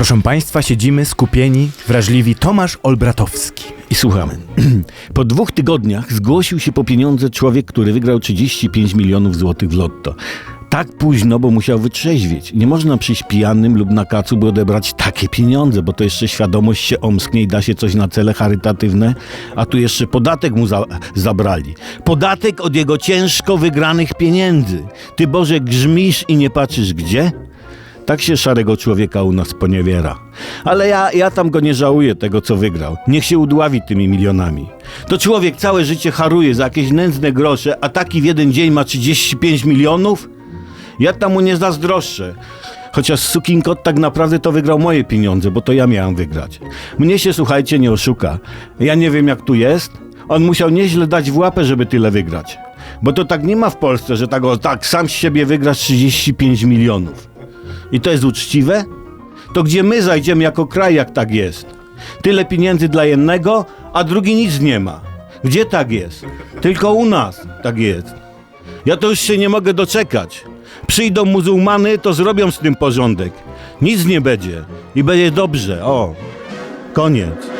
Proszę Państwa, siedzimy skupieni, wrażliwi Tomasz Olbratowski. I słuchamy. Po dwóch tygodniach zgłosił się po pieniądze człowiek, który wygrał 35 milionów złotych w lotto. Tak późno, bo musiał wytrzeźwieć. Nie można przyjść pijanym lub na kacu, by odebrać takie pieniądze, bo to jeszcze świadomość się omsknie i da się coś na cele charytatywne, a tu jeszcze podatek mu za zabrali. Podatek od jego ciężko wygranych pieniędzy. Ty Boże grzmisz i nie patrzysz gdzie? Tak się szarego człowieka u nas poniewiera. Ale ja, ja tam go nie żałuję tego, co wygrał. Niech się udławi tymi milionami. To człowiek całe życie haruje za jakieś nędzne grosze, a taki w jeden dzień ma 35 milionów? Ja tam mu nie zazdroszczę. Chociaż Sukinkot tak naprawdę to wygrał moje pieniądze, bo to ja miałem wygrać. Mnie się, słuchajcie, nie oszuka. Ja nie wiem, jak tu jest. On musiał nieźle dać w łapę, żeby tyle wygrać. Bo to tak nie ma w Polsce, że tak, o, tak sam z siebie wygrasz 35 milionów. I to jest uczciwe? To gdzie my zajdziemy jako kraj, jak tak jest? Tyle pieniędzy dla jednego, a drugi nic nie ma. Gdzie tak jest? Tylko u nas tak jest. Ja to już się nie mogę doczekać. Przyjdą muzułmany, to zrobią z tym porządek. Nic nie będzie. I będzie dobrze. O, koniec.